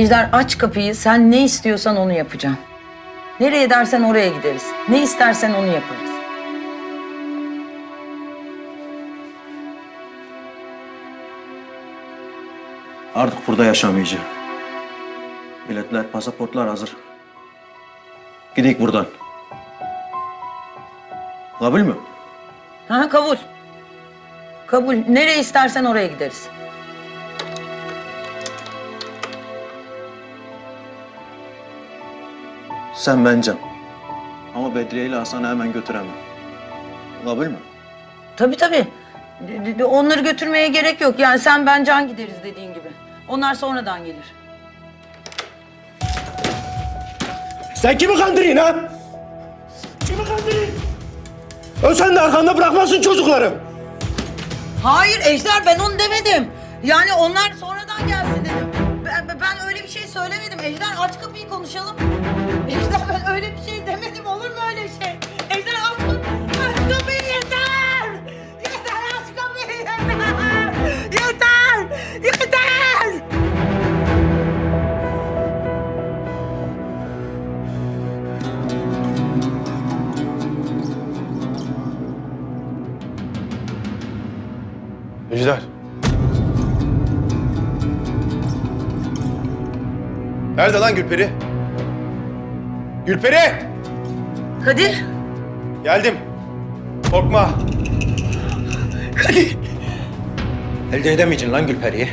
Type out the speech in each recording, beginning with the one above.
Ejder aç kapıyı. Sen ne istiyorsan onu yapacağım. Nereye dersen oraya gideriz. Ne istersen onu yaparız. Artık burada yaşamayacağım. Biletler, pasaportlar hazır. Gidik buradan. Kabul mü? Ha kabul. Kabul. Nereye istersen oraya gideriz. Sen bence. Ama Bedriye ile Hasan'ı hemen götüremem. Kabul mü? Tabii tabii. D- d- Onları götürmeye gerek yok. Yani sen ben can gideriz dediğin gibi. Onlar sonradan gelir. Sen kimi kandırıyorsun ha? Kimi kandırıyorsun? O sen de arkanda bırakmazsın çocukları. Hayır Ejder ben onu demedim. Yani onlar sonradan gelsin dedim. Ben, ben öyle bir şey söylemedim. Ejder aç kapıyı konuşalım. Ejder ben öyle bir şey demedim. Olur mu öyle şey? Ejder aç, kap- aç kapıyı yeter. Yeter aç kapıyı yeter. Yeter. Yeter. Ejder. Nerede lan Gülperi? Gülperi! Kadir. Geldim. Korkma. Kadir. Elde edemeyeceksin lan Gülperi'yi.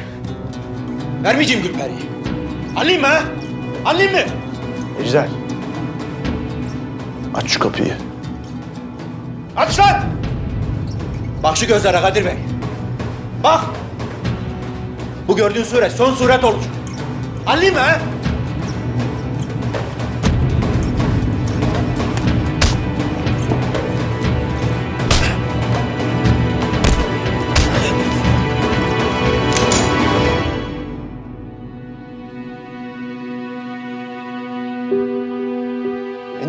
Vermeyeceğim Gülperi'yi. Alayım mı ha? Alayım mı? Ejder. Aç şu kapıyı. Aç lan! Bak şu gözlere Kadir Bey. Bak! Bu gördüğün suret son suret olur. Alayım mı ha?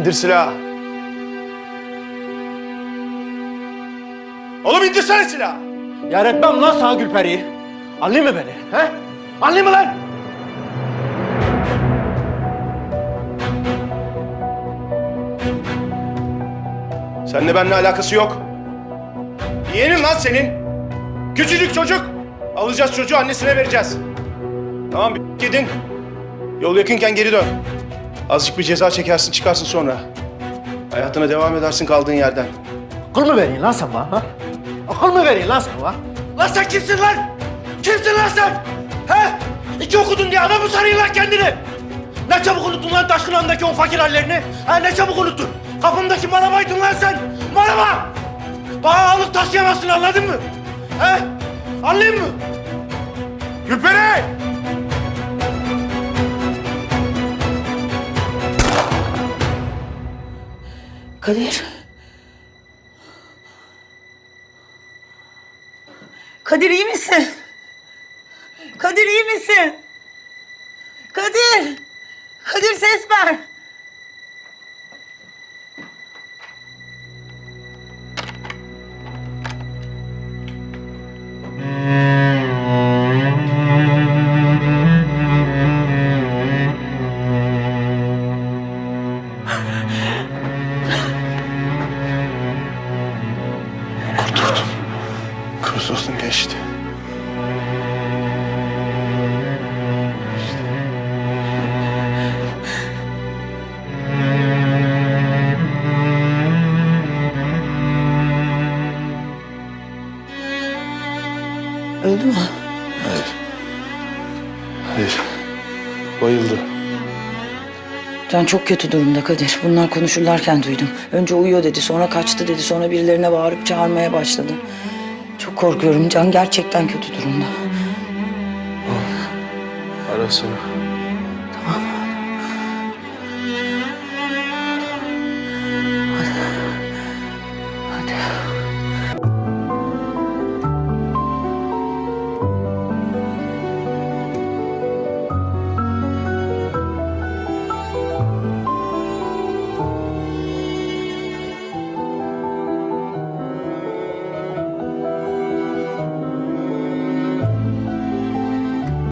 İndir silahı. Oğlum indirsene silahı. Yar etmem lan sana Gülperi'yi. Anlayın mı beni? He? Anlayın mı lan? Seninle benimle alakası yok. Yeğenin lan senin. Küçücük çocuk. Alacağız çocuğu annesine vereceğiz. Tamam gidin. Yol yakınken geri dön. Azıcık bir ceza çekersin çıkarsın sonra. Hayatına devam edersin kaldığın yerden. Akıl mı veriyorsun lan sen bana? Ha? Akıl mı veriyorsun lan sen bana? Lan sen kimsin lan? Kimsin lan sen? He? İki okudun diye adam mı lan kendini? Ne çabuk unuttun lan Taşkınan'daki o fakir hallerini? Ha ne çabuk unuttun? Kapımdaki marabaydın lan sen. Maraba! Bana ağırlık taşıyamazsın anladın mı? He? Anlayayım mı? Gülperi! Kadir. Kadir iyi misin? Kadir iyi misin? Kadir. Kadir ses ver. Kurtuldun geçti. Öldü mü? Hayır. Hayır. Bayıldı. Can çok kötü durumda Kadir. Bunlar konuşurlarken duydum. Önce uyuyor dedi, sonra kaçtı dedi, sonra birilerine bağırıp çağırmaya başladı. Çok korkuyorum. Can gerçekten kötü durumda. Arasana. Tamam.